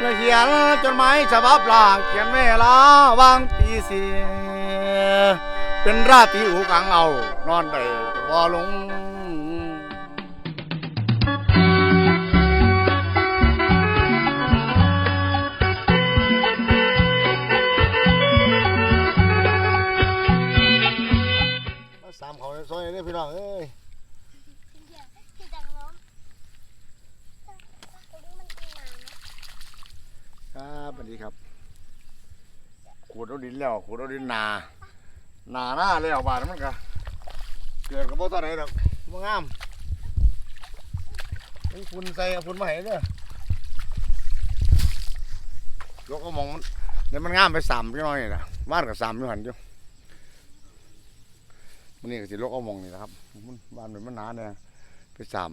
และเขียนจดหมายฉบับลาเขียนเวลาวางปีเสียเป็นราตรีอุกังเอา นอนได้บ่ลงมาสามเขาในซอยนี่พี่น้องเอ้ย ที่ดังล้มตรงนี้มันกินน้ำนะ ครับสวัสดีครับขูดเอาดินแล้วขูดเอาดินนาหนาหน้าแล้วบาดมันก็เกิดกับบ่ตอนไหนดอกบ่งามไอ้ฝุ่นใส่เอาฝุ่นมาให้เด้อยกก็มองมันเดี๋ยวมันงามไปสามพี่น้อยนี่นะบ้านกับสามอยู่หันอยู่มันนี่ก็สิลกเอามองนี่นะครับมันบ้านมันมันหนาเนี่ยไปสาม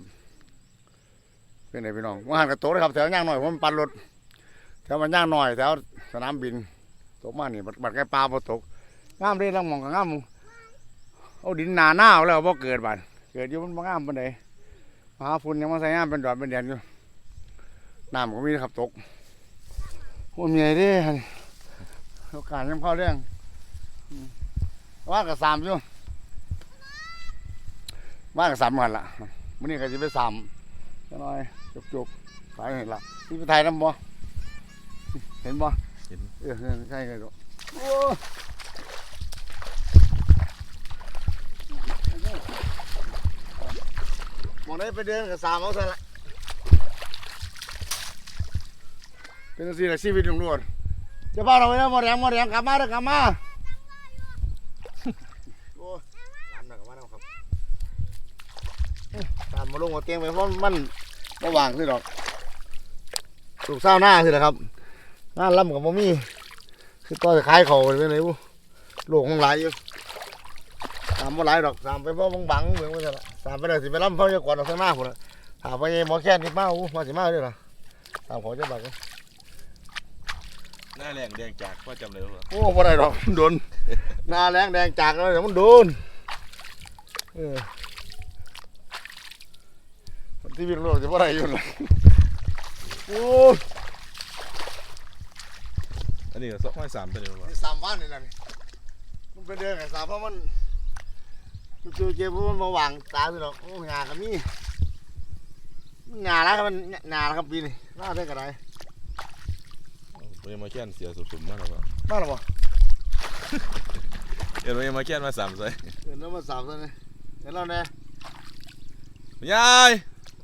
เป็นไงพี่น้องว่านกับโต๊ะเลยครับแถวย่างหน่อยผมปั่นรถ แถวมันย่างหน่อยแถวสนามบินตกมานี่บัดบัดไก่ปลาบ่ตกงามเด้ลังมองก็งามเอาดินหนาหน้าแล้วบ่เกิดบาดเกิดอยู่มันบ่งามปานใดมหาฝุ่นยังมาใส่งามเป็นดอดเป็นแดนอยู่น้ำก็มีครับตกโอ้มีไงเด้โอกาสยังเข้าเรื่องว่ากับสามอยู่ว่ากับสามกันละมื้อนี้ก็สิไปสามจักหน่อยจบๆไปเห็นละนี่ไปถ่ายน้ำบ่ ห็นบ่เห็น เออใช่เลยลูกโอ้มองได้ไปเดินกับสามเอาซะละเป็นสิละชีวิตลุงรวดจะบ้าเราไว้นะหมดแรงหมดแรงกลับมาเด้อกลับมาโอ้ตามหนักกลับมาแล้วครับตามมาลงหัวเตียงไปเพราะมันระว่างสิดอกถูกเศร้าหน้าสินะครับ งานล่ำกับบ่มีคือต่อจะขายเขาไปไหนบุโลกมันหลายอยู่สามบ่หลายดอกสามไปบ่บังบังๆเมืองว่าซั่นล่ะสามไปได้สิไปล่ำเฝ้าเจ้าก่อนเอาข้างหน้าพุ่นล่ะถามไปหมอแค่นนี่มาอู้มาสิมาเด้อล่ะสามขอเจ้าบักหน้าแรงแดงจากพ่อจำเลยว่าโอ้บ่ได้ดอกมันโดนหน้าแรงแดงจากแล้วเดี๋ยวมันโดนเออที่วิ่งโลกจะบ่ได้อยู่ล่ะโอ้ย อันนี้ก็สองห้อยสามตัวเดียวว่านี่สามวันนี่แหละนี่มันไปเดินกับสามเพราะมันจู่ๆเจ็บเพราะมันมาวางตาสิหรอกโอ้งาก็มีมันงาแล้วครับมันงาแล้วครับปีนี้น่าได้กระไรตัวมาแค้นเสียสุดๆมากเลยว่าน่าหรอวะเอ็นตัวมาแค้นมาสามใส่เดินแล้วมาสามซะนี่เห็นแล้วเนี่ยยาย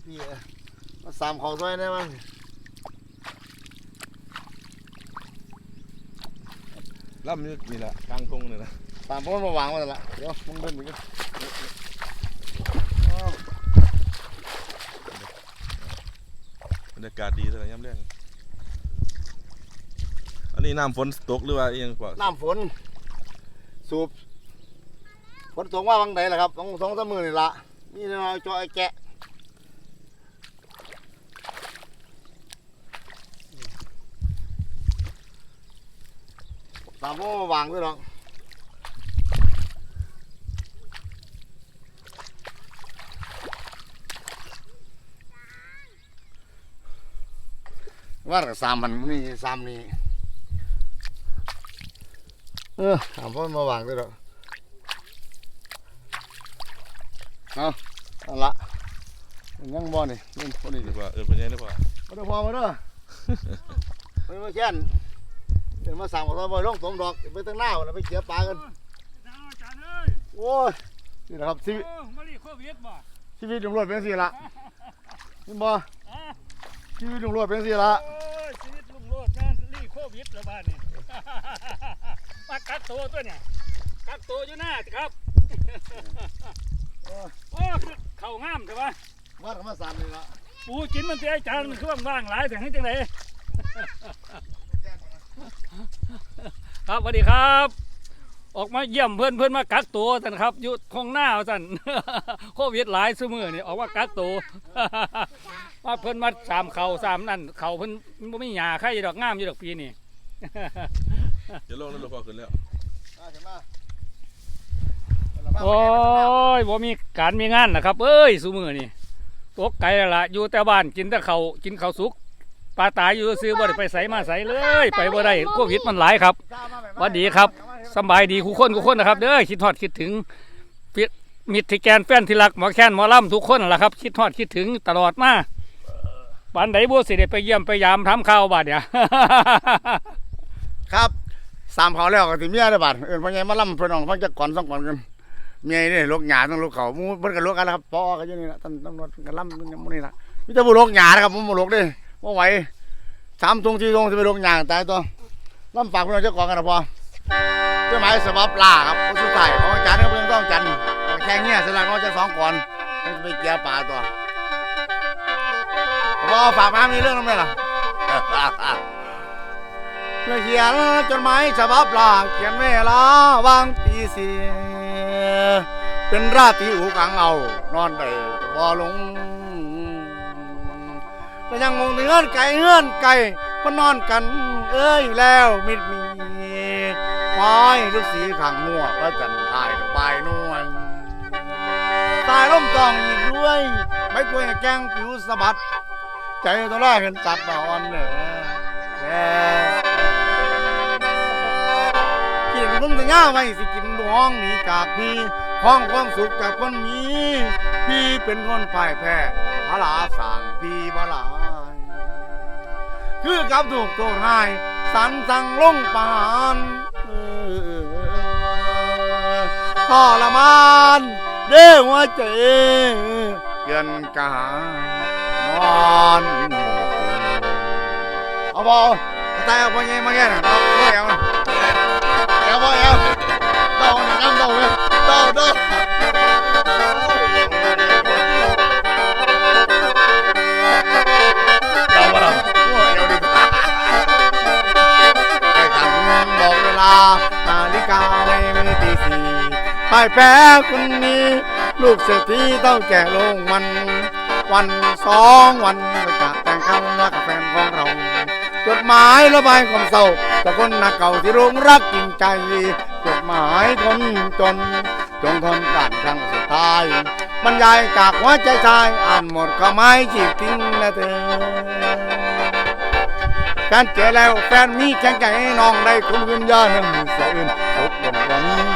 พี่เอ้ยมาสามเขาซอยได้มั้ง ล่ำนี่นี่แหละกลางทงเลยนะสามเพราะมันมาวางไว้แล้วล่ะเดี๋ยวมึงเดินไปกันบรรยากาศดีเลยย่ำแรงอันนี้น้ำฝนตกหรือว่าเอียงกว่าน้ำฝน สูบฝนตกว่าบางใดล่ะครับสองสองสามมือนี่ละมีน้อยจอยแกะ สามพ่อมาวางด้วยหรอกว่ากับสามมันนี่สามนี่เออสามพ่อมาวางด้วยหรอกเอาเอาละยังบ่นี่นี่คนนี้หรือว่าเออเป็นยังหรือว่ามาดูพอมาเด้อมามาแค่น เดี๋ยวมาสั่งของเราบ่ลงสมดอกไปตั้งหน้าแล้วไปเขียปลากันเอาอาจารย์เอ้ยโอ้ยนี่นะครับชีวิตโอ้มาลีโควิดบ่ชีวิตตำรวจเป็นสิละนี่บ่อ่าชีวิตตำรวจเป็นสิละโอ้ยชีวิตลุงโลดแม่นลีโควิดแล้วบ้านนี่มากักตัวตัวเนี่ยกักตัวอยู่หน้าสิครับโอ้คือเข่างามใช่ปะมากับมาสามนี่ละปูกินมันเสียอาจารย์มันคือว่างๆหลายแต่ให้จังได ครับสวัสดีครับ ออกมาเยี่ยมเพื่อนเพื่อนมากักตัวสันครับอยู่ทงหน้าสันโควิดหลายซุมือนี่ออกมากักตัวว่าเพิ่นมาสามเขาสามนั่นเขาเพิ่นบ่มีหญ้าใครดอกงามอยู่ดอกปีนี่จะลงแล้วหรือว่าขึ้นแล้วมาเห็นมาโอ้ยบ่มีการมีงานนะครับ เอ้ยซุมือนี่ตกไกลแล้วล่ะอยู่แต่บ้านกินแต่เขาวกินข้าวสุก ปลาตายอยู่ซื้อบ่ได้ไปใส่มาใส่เลย ไปบ่ได้โควิดมันหลายครับหวัสดีครับสำบายดีคู่คนคู่คนนะครับเด้อคิดฮอดคิดถึงฟิมิตรที่แกนแฟนที่รักหมอแคนหมอลำทุกคนนั่นล่ะครับ คิดฮอดคิดถึงตลอดมาปานใดบ่สิได้ไปเยี่ยมไปยามทำข่าวบาดเนี่ย ครับสามเขาแล้วก็สิเมียได้บาดเอิ้นพ่อใหญ่มาล่ำเพิ่นน้องฟังจักก่อนสองก่อนกันเมียนี่ลูกหยาต้องลูกเขาหมู่เพิ่นก็ลูกกันแล้วครับปอก็อยู่นี่ล่ะท่านตำรวจก็ล่ำอยู่นี่ล่ะมีแต่ผู้ลูกหยานะครับผมบ่ลูกเด้ บ่าไหวสามทงสี่ทงสิไปลูกหยาตายตัวล่ำฝากพี่น้องเจ้าของกันนะพอเจ้าหมายสบับลาครับผู้สุดท้ายของอาจารย์ก็เพิ่งต้องจันทร์แค่งเงี้ยสลักน้องจะสองก่อนจะไปเกียป่าตัวพอฝากมามีเรื่องนั้นไหมล่ะเมื่อเขียนจดหมายฉบับลาเขียนเวลาวางตีสีเป็นราตรีอูกังเอานอนได้บ่ลง แล้วยังมองถึงเงื่อนไก่เงื่อนไก่ก็นอนกัน เอ้ยแล้วมิดมีควายลูกสีขังงัวพระจันทร์ทายดอกใบนวลตายล้มตองอีกด้วยไม่กลัวแกงผิวสะบัด ใจตัวแรกเห็นจัดดอนเนอแกกินมึงจะย่าไว้สิกินดวงหนีจากพี่ห้องความสุขจากคนมี พี่เป็นคนพ่ายแพ้พระลาสั่งพี่บลา คือกับถูกโทษให้สันสั่งลงปานทรมานเด้อหัวใจเกินกานอนเอาบอแต่เอาไปไงมาแก่นะเอาไปเอา Eo ơi eo Đâu này năm đâu kìa Đâu ายแพ้คนนี้ ลูกเศรษฐีต้องแก่ลงมัน วันสองวันไปจากแต่งคำว่ากับแฟนของเรา จดหมายระบายความเศร้าแต่คนหนักเก่าที่รงรักจริงใจจดหมายคนจน จงทนการครั้งสุดท้ายบรรยายจากหัวใจชายอ่านหมดก็ไม่จีบทิ้งนะเธอแฟนเจอแล้วแฟนมีแข็งใจน้องได้คุณวิญญาณหนึ่งเสียอื่นสุขลงวันนไป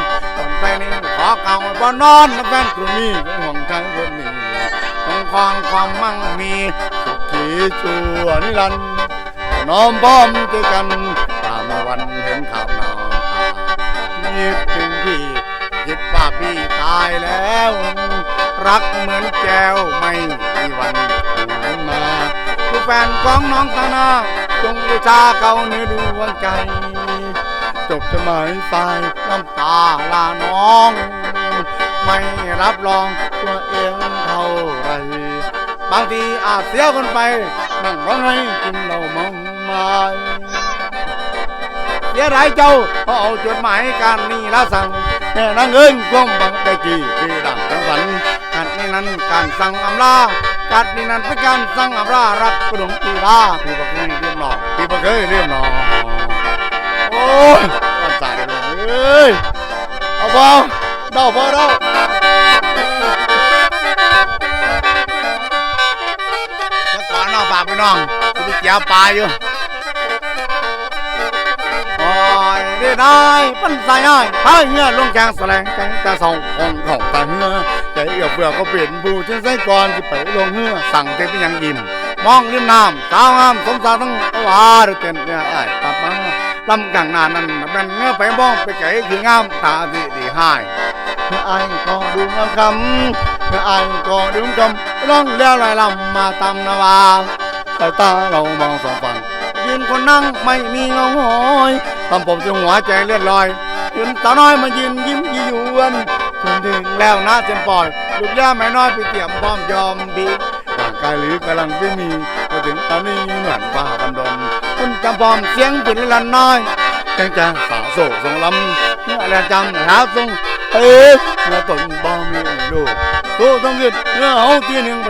นี้ขอาบ่นอนนะแฟนกลุ่มนี้เป็นห่วงใจคนนี้ต้องควางความมั่งมีสุขีชัวนิรันดร์น้อมพร้อมเจอกันตามมาวันเห็นข่าวน้องคิดถึงพี่คิดว่าพี่ตายแล้ว รักเหมือนแก้วไม่มีวันหวนมาผู้แฟนของน้องตานาจงบูชาเขาเนื้อดวงใจจบจะหมายตายน้ำตาลาน้อง ไม่รับรองตัวเองเท่าไร บางทีอาจเสียคนไป นั่งร้องไห้กินเหล้ามองมาเสียดายเจ้าเพราะเอาจดหมายการนี่ละสั่งแม่นางเอิญก้มบังได้กี่คือดังจังหวันการนี้นั้นการสั่งอำลาการนี้นั้นเป็นการสั่งอำลารักกระดงตีลาพี่บักเคยเรียมหนอพี่บักเคยเรียมหนอโอ้ยมันสายเลยเอ้ยเอาบ่เดาบ่เดา น้องกพี่น้องจะไปเกี่ยวปลาอยู่โอ้ยได้ได้ปั้นสายอ้ายพายเหือลงแกงแสลงใจจะส่องของของตาเหือใจเอือบเบื่อก็เปลี่ยนบูเช่นไส้ก่อนที่ไปลงเหือสั่งเต็มเป็นยังยิ้มมองริมน้ำสาวงามสมสารทั้งวาหรือเต็นเนี่ยไอ้ายตับมาลำกลางนานั่นเป็นเงือไปมองไปไก่คืองามตาดีดีหายเมื่อไอ้ก็ดูงามคำเมื่อไอ้ก็ดูงามคำร้องเลี้ยวลอยลำมาตำนาวา สายตาเรามองสองฝั่งยืนคนนั่งไม่มีเงาหอยทำผมจนหัวใจเลื่อนลอยยืนสาน้อยมายืนยิ้มยี่ยวนจนถึงแล้วนะเจนปล่อย ลูกย่าแม่น้อยไปเตรียมพร้อมยอมบีร่างกายหรือกำลังไม่มีพอถึงตอนนี้เหมือนว่ากันดนคุณจำพร้อมเสียงปืนลันน้อยแกงจะสาวโศกส่งลำเมื่อแรงจำหาทรงเอ๊ะเมื่อต้นบ่มีลูกโตต้องยืดเมื่อเอาที่หนึ่งไป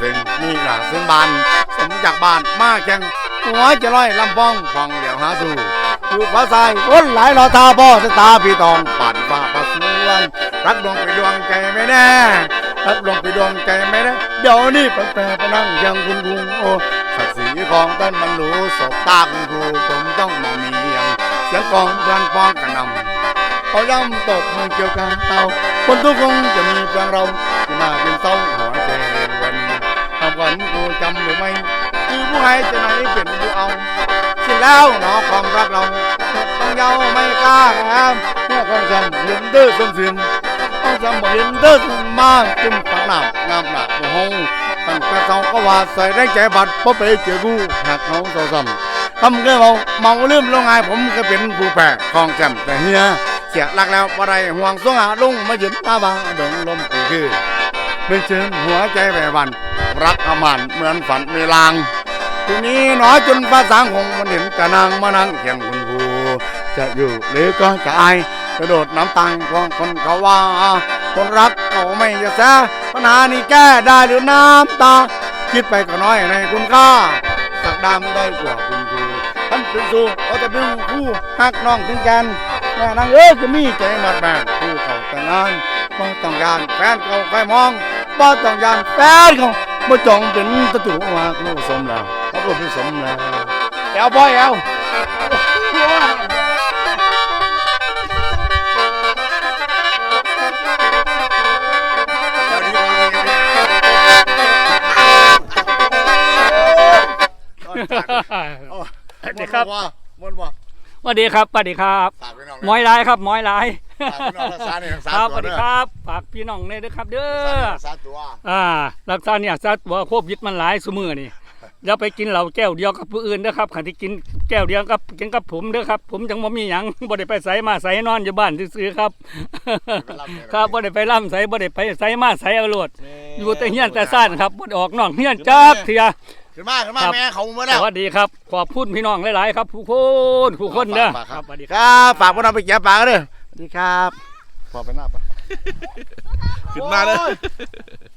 สาบเป็นมีหลาซึ่งบานสมจากบ้านมากแข่งหัวจะลอยลำพองฟองเหลียวหาสู่อยู่ฟ้าใสคนหลายรอตาบ่สตาพี่ตองปั่นฟ้าประสวนรักดวงไปดวงใจไม่แน่รักดวงไปดวงใจไม่แน่เดี๋ยวนี้แปลกๆไปนั่งยังคุณคุงโอ้ศักดิ์ศรีของต้นมันรู้ศพตาคุณครูผมต้องมามีอย่างเสียงกองเพื่อนป้องกันนำเขาย่ำตกมือเกี่ยวกับเตาคนทุกคงจะมีเพียงเราที่มาเป็นเศร้า คือผู้ให้จะไหนเป็นผู้เอาสิ้นแล้วหนอความรักเราต้องเยาไม่กล้าแอบเมื่อคนจำเห็นเด้อสมสินต้องจำบ่เห็นเด้อสมมากจึงฝังหนักงามหนักโอ้โหตั้งแต่สองก็ว่าใส่ได้ใจบัดเพราะไปเจอกูหักเขาเศร้าซ้ำทำเกินเมาเมาลืมลงไงผมก็เป็นผู้แพ้ของแจมแต่เฮียเสียหลักแล้วบ่ได้ห่วงสงหาลุงมาหยุดมาบางดงลมกูคือนึกถึงหัวใจแผ่วัน รักอมันเหมือนฝันมีลาง ทีนี้หนอจนภาษาคงมันเห็นกะนางมานั่งเขียนคุณครูจะอยู่หรือก็จะอายกระโดดน้ำตังของคนเขาว่า คนรักเขาไม่จะแซะปัญหานี้แก้ได้หรือน้ำตา คิดไปก็น้อยในคุณค่าสักดามได้กว่าคุณครูท่านเป็นสู้เขาจะเป็นคู่หักน้องถึงกันแม่นางเอ้ยจะมีใจมัดแม่คู่เขาแต่งงานบ่ต้องยานแฟนเขาใครมองบ่ต้องยานแฟนเขาบ่จองเป็นตะตุว่าคู่สมแล้ว เขาก็เป็นสมแล้วแอวบ่อยแอวสวัสดีครับมวนบ่สวัสดีครับสวัสดีครับฝากพี่น้องหมอยลายครับหมอยลายฝากพี่น้องรักษาเนี่ยรักษาครับสตัววัสดีเด้อครับฝากพี่น้องเนี่ยด้วยครับ เด้รักษาอรักษาตัวอ่ารักษาเนี่ยซะว่าโควิดมันหลายซุมือนี่ อย่าไปกินเหล้าแก้วเดียวกับผู้อื่นเด้อครับขันที่กินแก้วเดียวกับกินกับผมเด้อครับ ผมจังบ่มีหยังบ่ได้ไปไสมาไสนอนอยู่บ้านซื่อๆครับ ครับบ่ได้ไปล่ำไสบ่ได้ไปไสมาไสเอาโลดอยู่แต่เฮียนแต่ซ่านครับบ่ได้ออกนอกเฮียนจักเทื่อขึ้นมาขึ้นมาครับแม่เขามาสแล้ววัสดีครับขอบคุณพี่น้องหลายๆครับผู้คนผู้คนเด้อฝากครับสวัสดีคครับรับฝากพวกเราไปเก็บปลากันเด้อสวัสดีครับพอไปหน้าปะขึ้นมาเลยโ